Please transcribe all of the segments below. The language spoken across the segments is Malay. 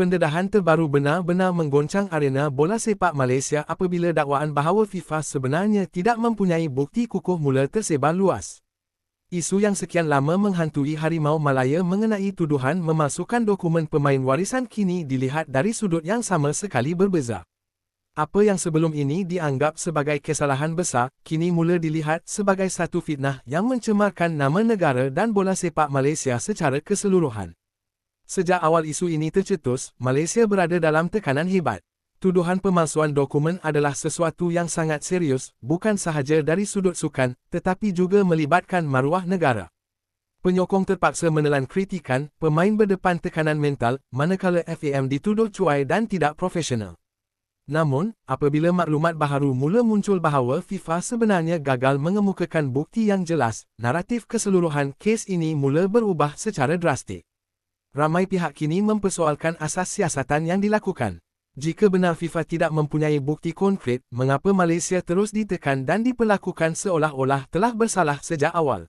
Pendedahan terbaru benar-benar menggoncang arena bola sepak Malaysia apabila dakwaan bahawa FIFA sebenarnya tidak mempunyai bukti kukuh mula tersebar luas. Isu yang sekian lama menghantui Harimau Malaya mengenai tuduhan memasukkan dokumen pemain warisan kini dilihat dari sudut yang sama sekali berbeza. Apa yang sebelum ini dianggap sebagai kesalahan besar, kini mula dilihat sebagai satu fitnah yang mencemarkan nama negara dan bola sepak Malaysia secara keseluruhan. Sejak awal isu ini tercetus, Malaysia berada dalam tekanan hebat. Tuduhan pemalsuan dokumen adalah sesuatu yang sangat serius, bukan sahaja dari sudut sukan, tetapi juga melibatkan maruah negara. Penyokong terpaksa menelan kritikan, pemain berdepan tekanan mental, manakala FAM dituduh cuai dan tidak profesional. Namun, apabila maklumat baharu mula muncul bahawa FIFA sebenarnya gagal mengemukakan bukti yang jelas, naratif keseluruhan kes ini mula berubah secara drastik ramai pihak kini mempersoalkan asas siasatan yang dilakukan. Jika benar FIFA tidak mempunyai bukti konkret, mengapa Malaysia terus ditekan dan diperlakukan seolah-olah telah bersalah sejak awal?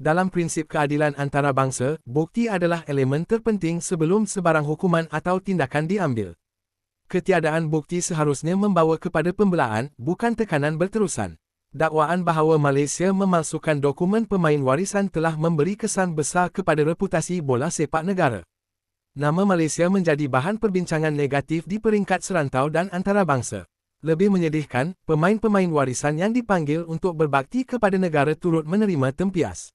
Dalam prinsip keadilan antarabangsa, bukti adalah elemen terpenting sebelum sebarang hukuman atau tindakan diambil. Ketiadaan bukti seharusnya membawa kepada pembelaan, bukan tekanan berterusan. Dakwaan bahawa Malaysia memalsukan dokumen pemain warisan telah memberi kesan besar kepada reputasi bola sepak negara. Nama Malaysia menjadi bahan perbincangan negatif di peringkat serantau dan antarabangsa. Lebih menyedihkan, pemain-pemain warisan yang dipanggil untuk berbakti kepada negara turut menerima tempias.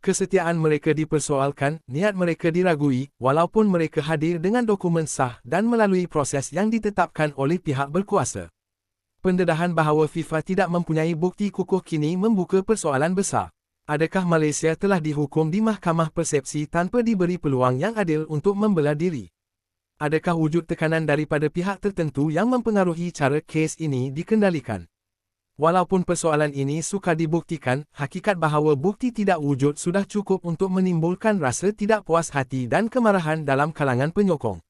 Kesetiaan mereka dipersoalkan, niat mereka diragui, walaupun mereka hadir dengan dokumen sah dan melalui proses yang ditetapkan oleh pihak berkuasa. Pendedahan bahawa FIFA tidak mempunyai bukti kukuh kini membuka persoalan besar. Adakah Malaysia telah dihukum di Mahkamah Persepsi tanpa diberi peluang yang adil untuk membela diri? Adakah wujud tekanan daripada pihak tertentu yang mempengaruhi cara kes ini dikendalikan? Walaupun persoalan ini sukar dibuktikan, hakikat bahawa bukti tidak wujud sudah cukup untuk menimbulkan rasa tidak puas hati dan kemarahan dalam kalangan penyokong.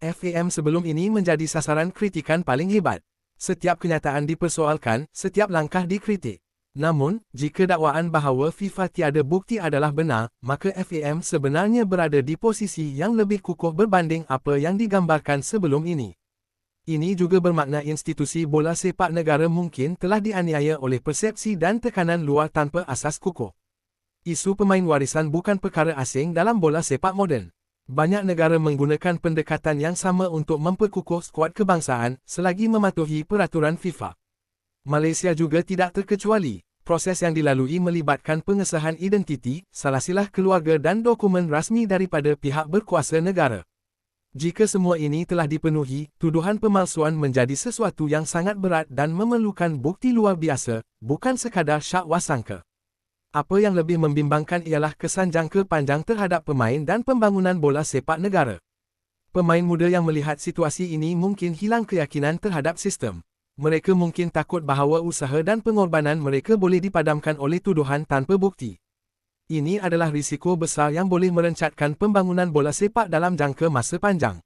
FAM sebelum ini menjadi sasaran kritikan paling hebat. Setiap kenyataan dipersoalkan, setiap langkah dikritik. Namun, jika dakwaan bahawa FIFA tiada bukti adalah benar, maka FAM sebenarnya berada di posisi yang lebih kukuh berbanding apa yang digambarkan sebelum ini. Ini juga bermakna institusi bola sepak negara mungkin telah dianiaya oleh persepsi dan tekanan luar tanpa asas kukuh. Isu pemain warisan bukan perkara asing dalam bola sepak moden. Banyak negara menggunakan pendekatan yang sama untuk memperkukuh skuad kebangsaan selagi mematuhi peraturan FIFA. Malaysia juga tidak terkecuali. Proses yang dilalui melibatkan pengesahan identiti, salasilah keluarga dan dokumen rasmi daripada pihak berkuasa negara. Jika semua ini telah dipenuhi, tuduhan pemalsuan menjadi sesuatu yang sangat berat dan memerlukan bukti luar biasa, bukan sekadar syak wasangka. Apa yang lebih membimbangkan ialah kesan jangka panjang terhadap pemain dan pembangunan bola sepak negara. Pemain muda yang melihat situasi ini mungkin hilang keyakinan terhadap sistem. Mereka mungkin takut bahawa usaha dan pengorbanan mereka boleh dipadamkan oleh tuduhan tanpa bukti. Ini adalah risiko besar yang boleh merencatkan pembangunan bola sepak dalam jangka masa panjang.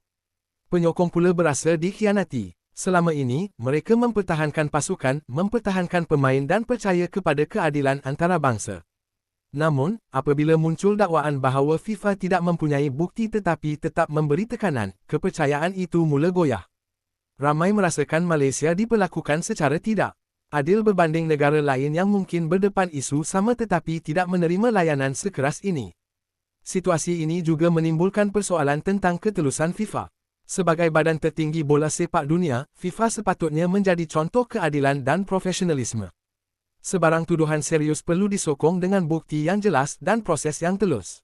Penyokong pula berasa dikhianati. Selama ini, mereka mempertahankan pasukan, mempertahankan pemain dan percaya kepada keadilan antarabangsa. Namun, apabila muncul dakwaan bahawa FIFA tidak mempunyai bukti tetapi tetap memberi tekanan, kepercayaan itu mula goyah. Ramai merasakan Malaysia diperlakukan secara tidak adil berbanding negara lain yang mungkin berdepan isu sama tetapi tidak menerima layanan sekeras ini. Situasi ini juga menimbulkan persoalan tentang ketelusan FIFA. Sebagai badan tertinggi bola sepak dunia, FIFA sepatutnya menjadi contoh keadilan dan profesionalisme. Sebarang tuduhan serius perlu disokong dengan bukti yang jelas dan proses yang telus.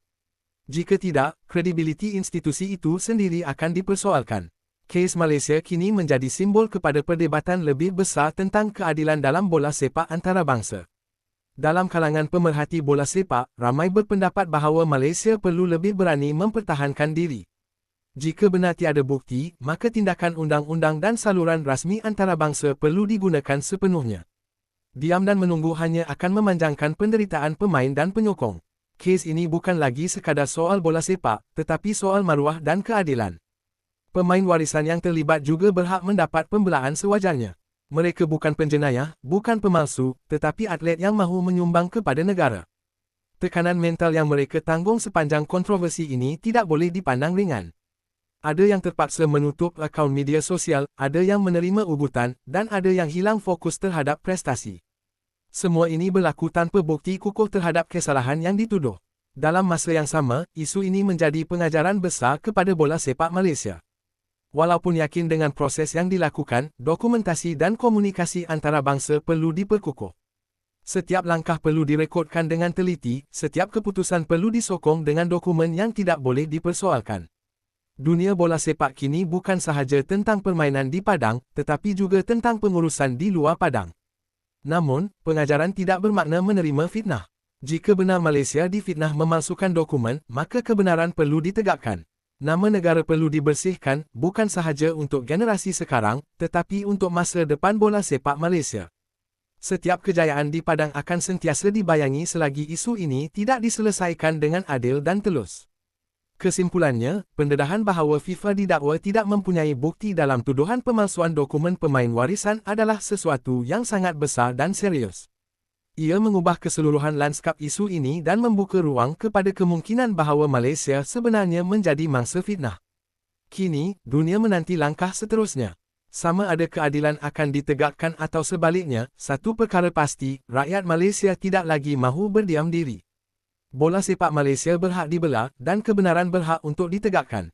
Jika tidak, kredibiliti institusi itu sendiri akan dipersoalkan. Kes Malaysia kini menjadi simbol kepada perdebatan lebih besar tentang keadilan dalam bola sepak antarabangsa. Dalam kalangan pemerhati bola sepak, ramai berpendapat bahawa Malaysia perlu lebih berani mempertahankan diri. Jika benar tiada bukti, maka tindakan undang-undang dan saluran rasmi antarabangsa perlu digunakan sepenuhnya. Diam dan menunggu hanya akan memanjangkan penderitaan pemain dan penyokong. Kes ini bukan lagi sekadar soal bola sepak, tetapi soal maruah dan keadilan. Pemain warisan yang terlibat juga berhak mendapat pembelaan sewajarnya. Mereka bukan penjenayah, bukan pemalsu, tetapi atlet yang mahu menyumbang kepada negara. Tekanan mental yang mereka tanggung sepanjang kontroversi ini tidak boleh dipandang ringan. Ada yang terpaksa menutup akaun media sosial, ada yang menerima ugutan, dan ada yang hilang fokus terhadap prestasi. Semua ini berlaku tanpa bukti kukuh terhadap kesalahan yang dituduh. Dalam masa yang sama, isu ini menjadi pengajaran besar kepada bola sepak Malaysia. Walaupun yakin dengan proses yang dilakukan, dokumentasi dan komunikasi antara bangsa perlu diperkukuh. Setiap langkah perlu direkodkan dengan teliti, setiap keputusan perlu disokong dengan dokumen yang tidak boleh dipersoalkan. Dunia bola sepak kini bukan sahaja tentang permainan di padang, tetapi juga tentang pengurusan di luar padang. Namun, pengajaran tidak bermakna menerima fitnah. Jika benar Malaysia difitnah memalsukan dokumen, maka kebenaran perlu ditegakkan. Nama negara perlu dibersihkan, bukan sahaja untuk generasi sekarang, tetapi untuk masa depan bola sepak Malaysia. Setiap kejayaan di padang akan sentiasa dibayangi selagi isu ini tidak diselesaikan dengan adil dan telus. Kesimpulannya, pendedahan bahawa FIFA didakwa tidak mempunyai bukti dalam tuduhan pemalsuan dokumen pemain warisan adalah sesuatu yang sangat besar dan serius. Ia mengubah keseluruhan lanskap isu ini dan membuka ruang kepada kemungkinan bahawa Malaysia sebenarnya menjadi mangsa fitnah. Kini, dunia menanti langkah seterusnya sama ada keadilan akan ditegakkan atau sebaliknya, satu perkara pasti, rakyat Malaysia tidak lagi mahu berdiam diri. Bola sepak Malaysia berhak dibelah dan kebenaran berhak untuk ditegakkan.